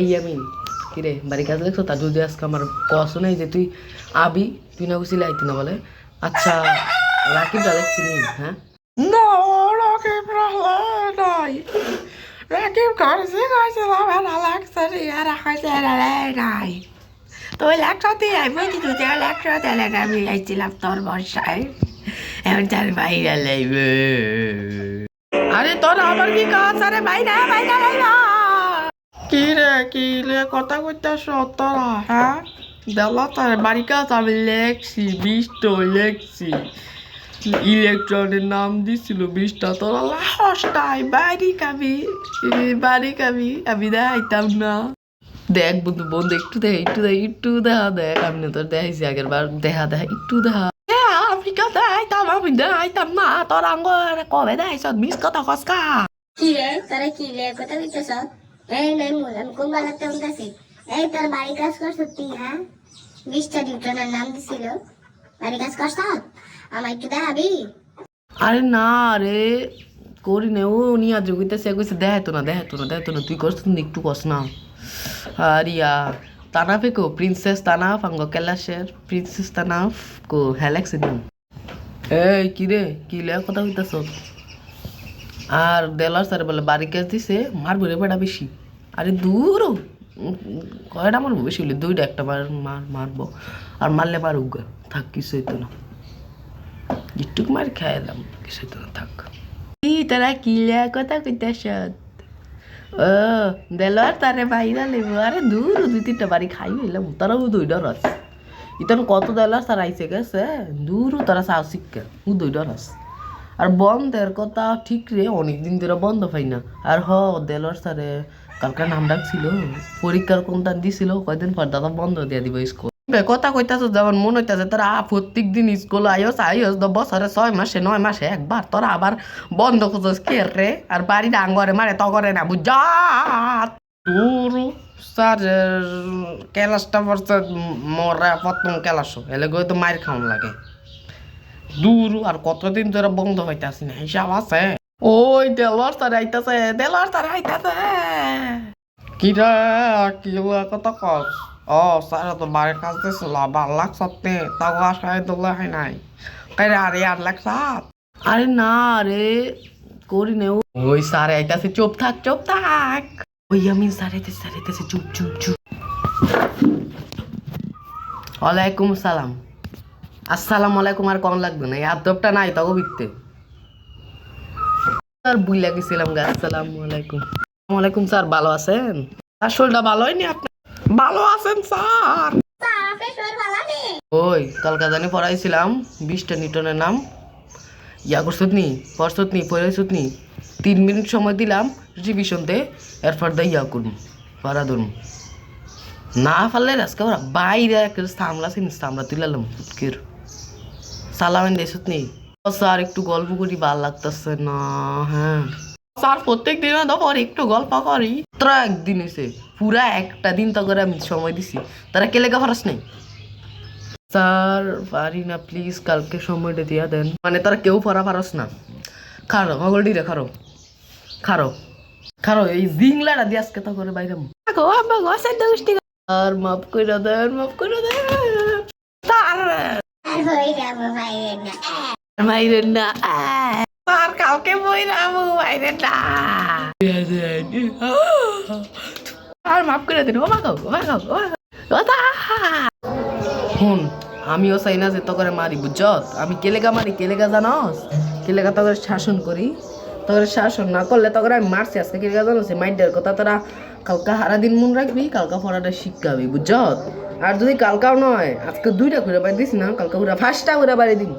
এই আমি কিরে বাড়ি কাজ দেখছ? তা যদি আজকে আমার কস নেই যে তুই আবি তুই না গুছিলে আইতি না বলে। আচ্ছা রাকিবটা দেখছি নি হ্যাঁ? No, Rocky Bralay. Rocky কাছে কাছে লাভে না লাগছে রে আর কাছে নাই। তুই লাগছো তুই আমি কিন্তু তুই লাগছো তাহলে আমি আইছিলাম তোর বর্ষায়। এখন তার বাইরে লাইবে। আরে তোর আবার কি কাজ? আরে বাইরে বাইরে লাইবা। কি রে কি রে কথা কইতাছ তোরা? হ্যাঁ? দেলা তোর বাড়ি কাজ আমি লেখছি বিষ্ট লেখছি। ইলেকট্রনের নাম দিছিল বিশটা, তোরা লাহসটাই বাড়ি খাবি বাড়ি খাবি, আমি দেখাইতাম না। দেখ বন্ধু বন্ধু, একটু দেখ একটু দেখ, একটু দেখা, দেখ আমি তোর দেখাইছি আগের বার, দেখা দেখা, একটু দেখা। আমি কেউ দেখাইতাম, আমি দেখাইতাম না, তোর আঙ্গ কবে দেখাইছ, মিস কথা কসকা কি? রে, তোরা কি রে কথা কইতেছ? এই এই তোর বাড়ি কাজ করছ তুই হ্যাঁ? বিশটা নিউটনের নাম দিছিল। বাড়ি কাজ করছ আমার একটু দেখাবি? আরে না রে, করি না। ও, উনি আজ কইতেছে, কইছে, দেখাইতো না দেখাইতো না দেখাইতো না। তুই করছিস না একটু কস না। আরিয়া কো, প্রিন্সেস তানাফ, আঙ্গ কেলাসের প্রিন্সেস তানাফ কো হ্যালেক্স দিন। এই, কি রে, কি লে কথা কইতাছ? আর দেলার স্যার বলে, বাড়ি কাজ দিছে, মারবো রে বেটা বেশি। আরে দূর কয়টা মারবো? বেশি হলে দুইটা, একটা মার মার, মারবো। আর মারলে পারুক গা। থাক, কিছু হইতো না। একটুক মার খাইলাম কিছু হইতো না, থাক। কি তোরা কি লে কথা কইতাছ। ও, দেলার তারে বাইরা লেবো। আরে দূর, দুই তিনটা বাড়ি খাই হইলাম তারাও দুইটা রস ইতন কত দেলার তার আইসে গেছে দূর, তারা সাহস শিক্ষা, ও দুইটা রস আর বন্ধের কথা ঠিক রে অনেকদিন ধরে বন্ধ পাই না। আর হ দেলার স্যারে কালকে নাম ডাকছিল পরীক্ষার কোনটা দিছিল কয়দিন পর দাদা বন্ধ দিয়ে দিব স্কুল কথা কইতাছ যেমন মনে হইতাছে তোরা প্রত্যেক দিন স্কুল আইস আইস দ বছরে ছয় মাসে নয় মাসে একবার তোরা আবার বন্ধ খুঁজস। কে রে? আর বাড়ি ডাঙ্গরে মারে তগরে না বুঝা দূর স্যার ক্যালাসটা পড়ছে মরা প্রথম ক্যালাস এলে গিয়ে তো মায়ের খাওয়ান লাগে। দূর আর কতদিন ধরে বন্ধ হইতাছি না হিসাব আছে? ওই দেলোয়ার তার আইতাছে দেলোয়ার তার আইতাছে। কি রে কি কত কস? ও স্যার তো বাড়ির কাজ দিছিল ভালো লাগছে তাও আশায় দোলা হয় নাই। কাই আরে আর লাগছ আরে না রে করি নে ও- ওই স্যার আইতাছে চুপ থাক চুপ থাক। ওই আমি স্যার আইতাছে স্যার আইতাছে চুপ চুপ চুপ। ওয়ালাইকুম সালাম। আসসালামু আলাইকুম, আর কম লাগবে না। এই আদবটা নাই তগো বিকতে স্যার বুইলা গেছিলাম গা, আসসালামু আলাইকুম। আসসালামু আলাইকুম, স্যার, ভালো আছেন? আর শরীরটা ভালোই নি আপনি ভালো আছেন, স্যার? ভালো ওই, কালকা জানি পড়াইছিলাম, বিশটা নিউটনের নাম। ইয়া করছত নি, পড়ছত নি পড়াইছত নি। তিন মিনিট সময় দিলাম রিভিশন দে, এরপর দে ইয়া করুন পড়া ধরুন না পারলে আজকে বাইরে একটা সামলা সিন সামলা তুলালাম ফুটকির সালামেন দেশত নি ও স্যার একটু গল্প করি ভালো লাগতেছে না হ্যাঁ। স্যার প্রত্যেক দিন পর একটু গল্প করি। তোরা একদিন এসে পুরা একটা দিন তো করে আমি সময় দিছি। তারা কে লেখা ফারাস নেই? স্যার পারি না প্লিজ কালকে সময়টা দিয়া দেন। মানে তারা কেউ পড়া পারস না। খারো হগলডি রে খারো। খারো। খারো এই জিংলাটা দিয়ে আজকে তো করে বাইরে আর মাফ করে দেন মাফ করে দেন। যাব না মাইরে না আর মাফ করে দিন ও মাগো ও মাগো ও মাগো। ও হুন আমিও চাই না যে তো করে মারি বুঝছত আমি কেলেগা মারি কেলেগা জানস? কেলেগা তো শাসন করি। তোকে শাসন না করলে তো আমি মারছি আজকে কেলেগা জানস? মাইন্ডের কথা তোরা কালকা হারা দিন মন রাখবি কালকা পড়াটা শিখাবি বুঝছত আর যদি কালকাও নয়, আজকে দুইটা ঘুরে বাড়ি দিস না, কালকা ঘুরে ফার্স্টটা ঘুরে বাড়ি দিবি।